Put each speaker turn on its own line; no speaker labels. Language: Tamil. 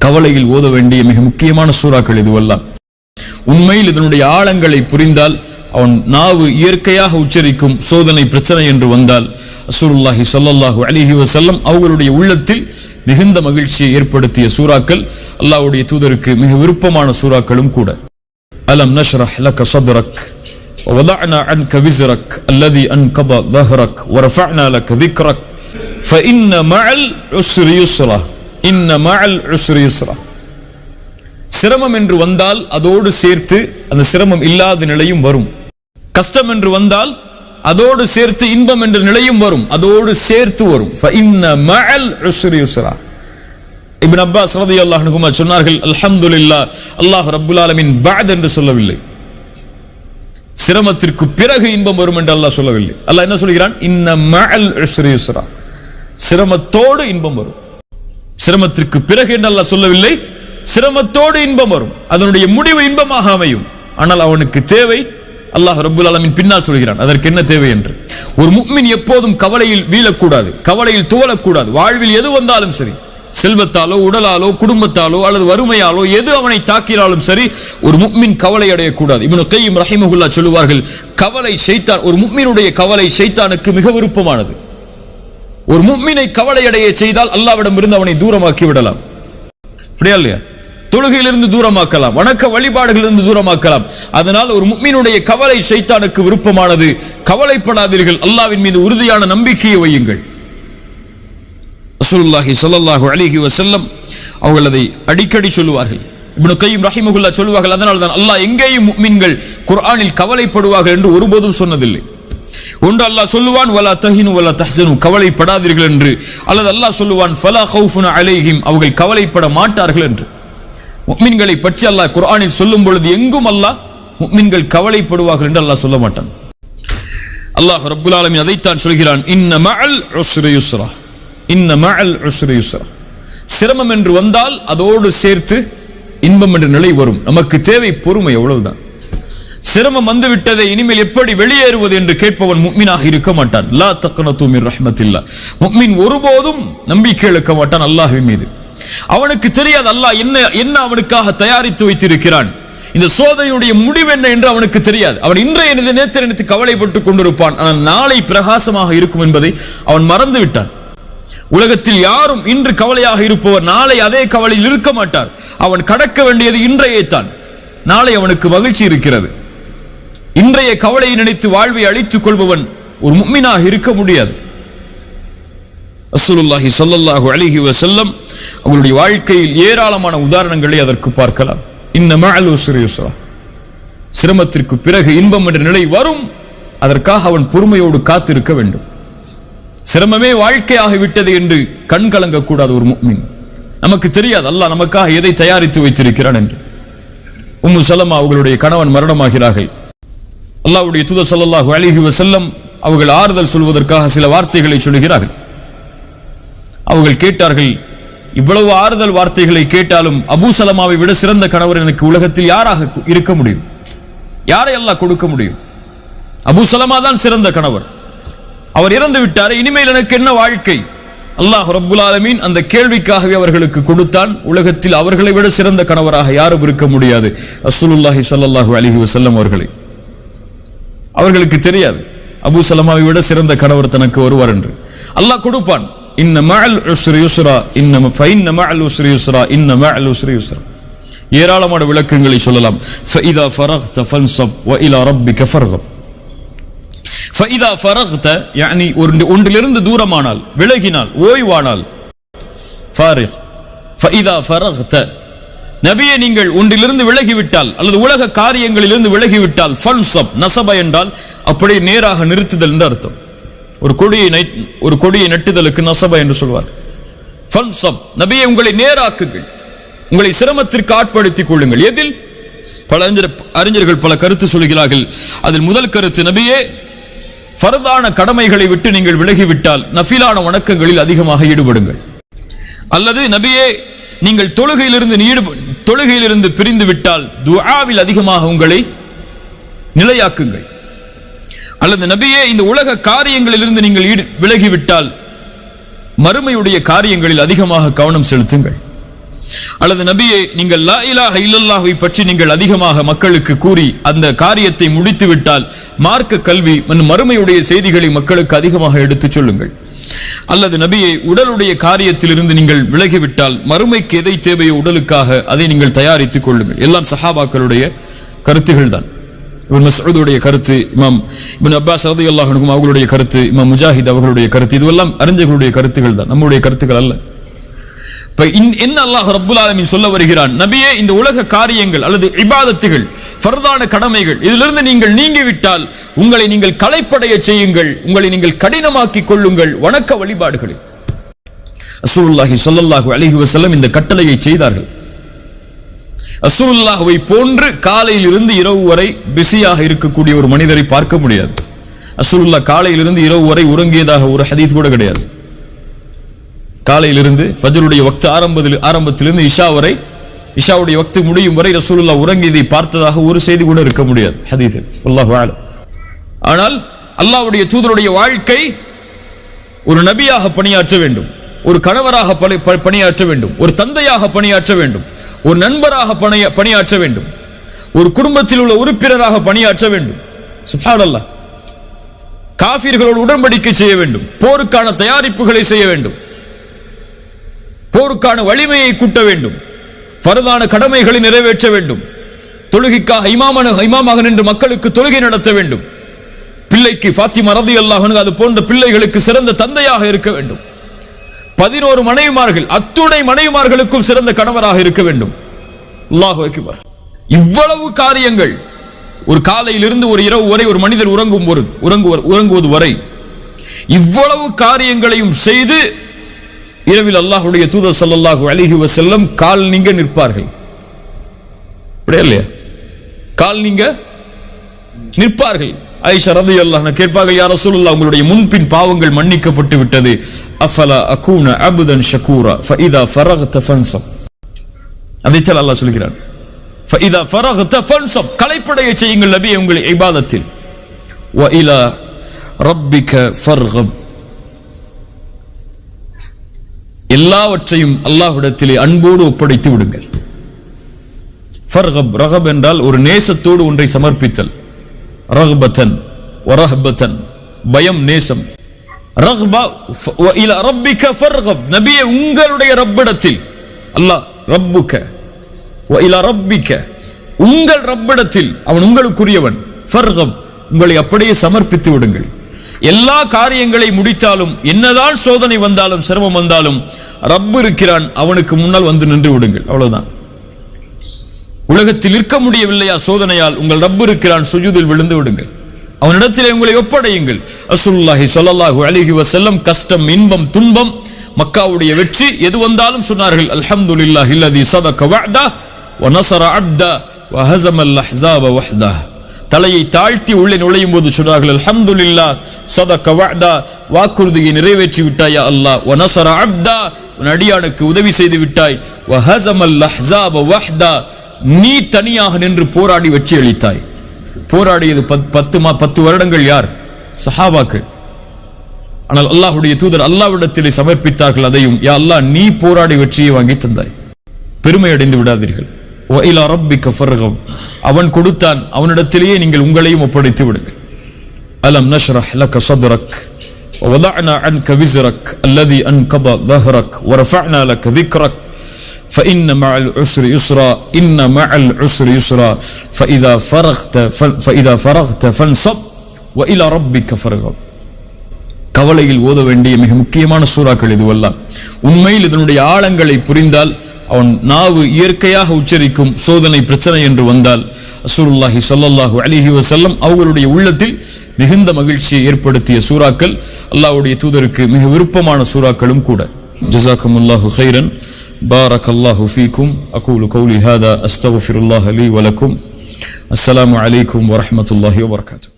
கவலையில் ஓத வேண்டிய மிக முக்கியமான சூறாக்கள் இதுவெல்லாம் உண்மையில் இதனுடைய ஆழங்களை புரிந்தால் அவன் நாவு இயற்கையாக உச்சரிக்கும் சோதனை பிரச்சனை என்று வந்தால் அசூலுல்லாஹி ஸல்லல்லாஹு அலைஹி வஸல்லம் அவர்களுடைய உள்ளத்தில் மிகுந்த மகிழ்ச்சியை ஏற்படுத்திய சூறாக்கள் அல்லாஹ்வுடைய தூதருக்கு மிக விருப்பமான சூறாக்களும் கூட அலம் நஷ்ரஹ் லக சத்ரக் ووضعنا عنك وزرك الذي أنقض ظهرك ورفعنا لك ذكرك فإن مع العسر يسرا சிரமம் என்று வந்தால் அதோடு சேர்த்து அந்த சிரமம் இல்லாத நிலையும் வரும். கஷ்டம் என்று வந்தால் அதோடு சேர்த்து இன்பம் என்ற நிலையும் வரும். அதோடு சேர்த்து வரும். இபின் அப்பாஸ் ரதி அல்லாஹ் சொன்னார்கள் அல்ஹம்துல்லா அல்லாஹ் ரபுல் ஆலமின் பேத் என்று சொல்லவில்லை. சிரமத்திற்கு பிறகு இன்பம் வரும் என்று அல்லாஹ் சொல்லவில்லை. அல்லாஹ் என்ன சொல்கிறான்? இன்ன மஅல் சிரமத்தோடு இன்பம் வரும். சிரமத்திற்கு பிறகு என்று அல்லாஹ் சொல்லவில்லை. சிரமத்தோடு இன்பம் வரும். அதனுடைய முடிவு இன்பமாக அமையும். ஆனால் அவனுக்கு தேவை அல்லாஹ் ரபுல் அலமின் பின்னால் சொல்கிறான். அதற்கு என்ன தேவை என்று? ஒரு முக்மின் எப்போதும் கவலையில் வீழக்கூடாது. கவலையில் துவளக்கூடாது. வாழ்வில் எது வந்தாலும் சரி. செல்வத்தாலோ உடலாலோ குடும்பத்தாலோ அல்லது வறுமையாலோ எது அவனை தாக்கினாலும் சரி ஒரு முக்மின் கவலை அடையக்கூடாது. இவனு கையும் ரஹிமகுல்லா சொல்லுவார்கள் கவலை ஷைத்தான் ஒரு முக்மினுடைய கவலை ஷைத்தானுக்கு மிக விருப்பமானது. ஒரு மும்மினை கவலையடைய செய்தால் அல்லாவிடம் இருந்து அவனை தூரமாக்கி விடலாம். அப்படியா இல்லையா? தொழுகையிலிருந்து தூரமாக்கலாம் வணக்க வழிபாடுகளிலிருந்து தூரமாக்கலாம். அதனால் ஒரு முக்மீனுடைய கவலை சைத்தானுக்கு விருப்பமானது. கவலைப்படாதீர்கள் அல்லாவின் மீது உறுதியான நம்பிக்கையை வையுங்கள். ரசூலுல்லாஹி சொல்லல்லாஹு அலைஹி வஸல்லம் அவர்கள் அதை அடிக்கடி சொல்லுவார்கள். இப்னு கையும் ரஹிமுகுல்லா சொல்லுவார்கள் அதனால் தான் அல்லாஹ் எங்கேயும் முக்மின்கள் குர்ஆனில் கவலைப்படுவார்கள் என்று ஒருபோதும் சொன்னதில்லை. ஒன்று அல்லாஹ் சொல்லுவான் வலா தஹினு வலா தஹ்சனு. கவலைப்படாதீர்கள் என்று. அல்லது அல்லாஹ் சொல்லுவான் ஃபலா ஹவுஃபுன அலைஹிம். அவர்கள் கவலைப்பட மாட்டார்கள் என்று. முக்மின்களை பற்றி அல்லாஹ் குர்ஆனில் சொல்லும் பொழுது எங்கும் அல்லாஹ் முக்மின்கள் கவலைப்படுவார்கள் என்று அல்லாஹ் சொல்ல மாட்டான். அல்லாஹ் ரப்புல் ஆலமி அதைத்தான் சொல்கிறான் இன்ன மஅல் உஸ்ரி யுஸ்ரா. இன்ன மஅல் உஸ்ரி யுஸ்ரா. சிரமம் என்று வந்தால் அதோடு சேர்த்து இன்பம் என்ற நிலை வரும். நமக்கு தேவை பொறுமை அவ்வளவுதான். சிரமம் வந்து விட்டதை இனிமேல் எப்படி வெளியேறுவது என்று கேட்பவன் முக்மினாக இருக்க மாட்டான். லா தக்கன தூமின் ரஹ்மத்தில்லா முக்மின் ஒருபோதும் நம்பிக்கை இழக்க மாட்டான் அல்லாஹின் மீது. அவனுக்கு தெரியாது அல்லாஹ் என்ன என்ன அவனுக்காக தயாரித்து வைத்திருக்கிறான். இந்த சோதனையுடைய முடிவு என்ன என்று அவனுக்கு தெரியாது. அவன் இன்றைய நிதி நேற்று நினைத்து கவலைப்பட்டுக் கொண்டிருப்பான். ஆனால் நாளை பிரகாசமாக இருக்கும் என்பதை அவன் மறந்து விட்டான். உலகத்தில் யாரும் இன்று கவலையாக இருப்பவர் நாளை அதே கவலையில் இருக்க மாட்டார். அவன் கடக்க வேண்டியது இன்றையே தான் நாளை அவனுக்கு மகிழ்ச்சி இருக்கிறது. இன்றைய கவலையை நினைத்து வாழ்வை அழித்துக் கொள்பவன் ஒரு மும்மினாக இருக்க முடியாது. அசுலுல்லாஹி சொல்லல்லாஹு அலிஹி வசல்லம் அவங்களுடைய வாழ்க்கையில் ஏராளமான உதாரணங்களை அதற்கு பார்க்கலாம். இன்ன சிரமத்திற்கு பிறகு இன்பம் என்ற நிலை வரும். அதற்காக அவன் பொறுமையோடு காத்திருக்க வேண்டும். சிரமமே வாழ்க்கையாக விட்டது என்று கண் கலங்கக்கூடாது ஒரு முக்மின். நமக்கு தெரியாது அல்லாஹ் நமக்காக எதை தயாரித்து வைத்திருக்கிறான் என்று. உம்மு சலமா அவர்களுடைய கணவன் மரணமாகிறார்கள். அல்லாவுடைய தூதர் சல்லாஹு அலைஹி வசல்லம் அவர்கள் ஆறுதல் சொல்வதற்காக சில வார்த்தைகளை சொல்கிறார்கள். அவர்கள் கேட்டார்கள் இவ்வளவு ஆறுதல் வார்த்தைகளை கேட்டாலும் அபூ சலமாவை விட சிறந்த கணவர் எனக்கு உலகத்தில் யாராக இருக்க முடியும்? யாரை அல்லாஹ் கொடுக்க முடியும்? அபூ சலமா தான் சிறந்த கணவர். அவர் இறந்து விட்டார் இனிமேல் எனக்கு என்ன வாழ்க்கை? அல்லாஹ் ரப்புல் ஆலமீன் அந்த கேள்விக்காகவே அவர்களுக்கு கொடுத்தான். உலகத்தில் அவர்களை விட சிறந்த கணவராக யாரும் இருக்க முடியாது. அசுலுல்லாஹி சல்லாஹூ அலிஹி வசல்லம் அவர்களை. அவர்களுக்கு தெரியாது. அபு சலமாவை விட சிறந்த கணவர் தனக்கு வருவார் என்று. அல்லாஹ் கொடுப்பான். இன்ன மஅல் யூஸ்ரா யுஸ்ரா இன்ன ஃபைன்ன மஅல் உஸ்ரி யுஸ்ரா இன்ன மஅல் உஸ்ரி ஏராளமான விளக்கங்களை சொல்லலாம். ஃபஇதா ஃபரக்த ஃபன்சப் வ இலா ரப்பிக ஃபர்கப் ஃபஇதா ஃபரக்த யானி ஒரு ஒன்றிலிருந்து தூரமானால் விலகினால் ஓய்வானால் ஃபாரிக். ஃபஇதா ஃபரக்த நபியை நீங்கள் ஒன்றிலிருந்து விலகிவிட்டால் அல்லது உலக காரியங்களிலிருந்து விலகிவிட்டால் ஃபன்சப் நசப என்றால் அப்படியே நேராக நிறுத்துதல் என்று அர்த்தம். ஒரு கொடியை ஒரு கொடியை நட்டுதலுக்கு நசப என்று சொல்வார். ஃபன்சப் நபியை உங்களை நேராக்குங்கள். உங்களை சிரமத்திற்கு ஆட்படுத்திக் கொள்ளுங்கள். எதில்? பல அறிஞர் அறிஞர்கள் பல கருத்து சொல்கிறார்கள். அதில் முதல் கருத்து நபியே ஃபரதான கடமைகளை விட்டு நீங்கள் விலகிவிட்டால் நஃபிலான வணக்கங்களில் அதிகமாக ஈடுபடுங்கள். அல்லது நபியே நீங்கள் தொழுகையிலிருந்து ஈடுப தொழுகையிலிருந்து பிரிந்து விட்டால் துஆவில் அதிகமாக உங்களை நிலையாக்குங்கள். அல்லது நபியே இந்த உலக காரியங்களிலிருந்து நீங்கள் ஈடு விலகிவிட்டால் மறுமையுடைய காரியங்களில் அதிகமாக கவனம் செலுத்துங்கள். அல்லது நபியே நீங்கள் லா இலாஹ இல்லல்லாஹை பற்றி நீங்கள் அதிகமாக மக்களுக்கு கூறி அந்த காரியத்தை முடித்து விட்டால் மார்க்க கல்வி மற்றும் மறுமையுடைய செய்திகளை மக்களுக்கு அதிகமாக எடுத்துச் சொல்லுங்கள். அல்லது நபியை உடலுடைய காரியத்திலிருந்து நீங்கள் விலகிவிட்டால் மறுமைக்கு எதை தேவையோ உடலுக்காக அதை நீங்கள் தயாரித்துக் கொள்ளுங்கள். எல்லாம் சஹாபாக்களுடைய கருத்துகள் தான் இவன் மசூதுடைய கருத்து இமாம் இவன் அப்பாஸ் ரதி அல்லாஹனுக்கும் அவர்களுடைய கருத்து இமாம் முஜாஹித் அவர்களுடைய கருத்து இதுவெல்லாம் அறிஞர்களுடைய கருத்துகள் தான் நம்முடைய கருத்துக்கள் அல்ல. இப்ப இன்- என்ன அல்லாஹ் ரப்புல் ஆலமின் சொல்ல வருகிறான்? நபியே இந்த உலக காரியங்கள் அல்லது இபாதத்துகள் ஃபர்தான கடமைகள் இதிலிருந்து நீங்கள் நீங்கிவிட்டால் உங்களை நீங்கள் களைப்படைய செய்யுங்கள் உங்களை நீங்கள் கடினமாக்கிக் கொள்ளுங்கள். வணக்க வழிபாடுகளில் அசூல்லாஹி சொல்லல்லாஹு அலிஹி வசல்லம் இந்த கட்டளையை செய்தார்கள். அசூல்லாஹுவை போன்று காலையில் இருந்து இரவு வரை பிஸியாக இருக்கக்கூடிய ஒரு மனிதரை பார்க்க முடியாது. அசூல்லா காலையிலிருந்து இரவு வரை உறங்கியதாக ஒரு ஹதீஸ் கூட கிடையாது. காலையிலிருந்து ஃபஜருடைய வக்து ஆரம்பத்தில் ஆரம்பத்திலிருந்து இஷா வரை இஷாவுடைய வக்து முடியும் வரை ரசூலுல்லா உறங்கியதை பார்த்ததாக ஒரு செய்தி கூட இருக்க முடியாது. ஹதீஸில் அல்லாஹ் ஆனால் அல்லாவுடைய தூதருடைய வாழ்க்கை ஒரு நபியாக பணியாற்ற வேண்டும் ஒரு கணவராக பணி- ப- பணியாற்ற வேண்டும் ஒரு தந்தையாக பணியாற்ற வேண்டும் ஒரு நண்பராக பணிய பணியாற்ற வேண்டும் ஒரு குடும்பத்தில் உள்ள உறுப்பினராக பணியாற்ற வேண்டும். சுப்ஹானல்லாஹ். காஃபிர்களோடு உடன்படிக்கை செய்ய வேண்டும் போருக்கான தயாரிப்புகளை செய்ய வேண்டும். போருக்கான வலிமையை கூட்ட வேண்டும். ஃபர்தான கடமைகளை நிறைவேற்ற வேண்டும். தொழுகைக்காக இமாமன இமாமாக நின்று மக்களுக்கு தொழுகை நடத்த வேண்டும். பிள்ளைக்கு ஃபாத்திமா ரதி அல்லாஹனு அது போன்ற பிள்ளைகளுக்கு சிறந்த தந்தையாக இருக்க வேண்டும். பதினோரு மனைவிமார்கள் அத்துணை மனைவிமார்களுக்கும் சிறந்த கணவராக இருக்க வேண்டும். அல்லாஹ் இவ்வளவு காரியங்கள் ஒரு காலையிலிருந்து ஒரு இரவு வரை ஒரு மனிதர் உறங்கும் ஒரு உறங்குவர் உறங்குவது வரை இவ்வளவு காரியங்களையும் செய்து இரவில் அல்லாஹுடைய தூதர் சல்லாஹூ அலிஹி வசல்லம் கால் நீங்க நிற்பார்கள். அப்படியா இல்லையா? கால் நீங்க நிற்பார்கள். ஐஷா ரதி அல்லாஹ் கேட்பார்கள் யார் ரசூலுல்லாஹ் உங்களுடைய முன்பின் பாவங்கள் மன்னிக்கப்பட்டு விட்டது. அஃபலா அகூன அபுதன் ஷகூரா? ஃபஇதா ஃபரகத ஃபன்சப். அதைத்தான் அல்லாஹ் சொல்கிறான். ஃபஇதா ஃபரகத ஃபன்சப். கலைப்படைய செய்யுங்கள் நபி உங்கள் இபாதத்தில். வ இலா ரப்பிக ஃபர்கம் எல்லாவற்றையும் அல்லாஹ்விடத்திலே அன்போடு ஒப்படைத்து விடுங்கள். ஃபர்ஹப் ரஹப் என்றால் ஒரு நேசத்தோடு ஒன்றை சமர்ப்பித்தல். ரஹ்பத்தன் வரஹ்பத்தன் பயம் நேசம். ரஹ்பா நபியே உங்களுடைய ரப்பிடத்தில். அல்லாஹ் ரப்புக்க. வ ரப்பிக உங்கள் ரப்பிடத்தில் அவன் உங்களுக்குரியவன். ஃபர்கப் உங்களை அப்படியே சமர்ப்பித்து விடுங்கள். எல்லா காரியங்களை முடித்தாலும் என்னதான் சோதனை வந்தாலும் சிரமம் வந்தாலும் ரப்பு இருக்கிறான் அவனுக்கு முன்னால் வந்து நின்று விடுங்கள். அவ்வளவுதான். உலகத்தில் இருக்க முடியவில்லையா சோதனையால்? உங்கள் ரப்பு இருக்கிறான் சுஜூதில் விழுந்து விடுங்கள். அவனிடத்திலே உங்களை ஒப்படையுங்கள். அசுல்லாஹி சொல்லல்லாஹு அழகி வசல்லம் கஷ்டம் இன்பம் துன்பம் மக்காவுடைய வெற்றி எது வந்தாலும் சொன்னார்கள் அல்ஹம்துலில்லாஹி அல்லதி சதக வஅதா வ நஸர அப்தா வ ஹஸமல் அஹ்ஸாப வஹ்தா. தலையை தாழ்த்தி உள்ளே நுழையும் போது சொன்னார்கள் அல்ஹம்துலில்லாஹ் சதக வஅதா வாக்குறுதியை நிறைவேற்றி விட்டாயா அல்லாஹ்? ஒனசர அப்தா உன் அடியானுக்கு உதவி செய்து விட்டாய். நீ தனியாக நின்று போராடி வெற்றி அளித்தாய். போராடியது பத்- பத்து மா பத்து வருடங்கள் யார்? சஹாபாக்கள். ஆனால் அல்லாஹுடைய தூதர் அல்லாவிடத்திலே சமர்ப்பித்தார்கள் அதையும் யா அல்லாஹ் நீ போராடி வெற்றியை வாங்கி தந்தாய். பெருமை அடைந்து விடாதீர்கள். வ இலா ரப்பிக ஃபர்கப். அவன் கொடுத்தான் அவனிடத்திலேயே நீங்கள் உங்களையும் ஒப்படைத்து விடுங்கள் அலம் நஷ்ரஹ் லக சத்ரக் ووضعنا عنك وزرك الذي أنقض ظهرك ورفعنا لك ذكرك فإن مع العسر يسرا إن مع العسر يسرا فإذا فرغت ف- فإذا فرغت فانصب وإلى ربك فارغب கவலையில் ஓத வேண்டிய மிக முக்கியமான சூறாக்கள் இதுவெல்லாம் உண்மையில் இதனுடைய ஆழங்களை புரிந்தால் அவன் நாவு இயற்கையாக உச்சரிக்கும் சோதனை பிரச்சனை என்று வந்தால் அசூருல்லாஹி சொல்லல்லாஹு அலிஹி வசல்லம் அவர்களுடைய உள்ளத்தில் மிகுந்த மகிழ்ச்சியை ஏற்படுத்திய சூறாக்கள் அல்லாவுடைய தூதருக்கு மிக விருப்பமான சூறாக்களும் கூட. ஜசாக்கமுல்லாஹு ஹைரன் பாரக் அல்லாஹு ஃபீக்கும். அகூலு கௌலி ஹாதா. அஸ்தகுஃபிருல்லாஹ் அலி வலக்கும். அஸ்லாம் அலைக்கும் வரமத்துல்லாஹி வபர்காத்து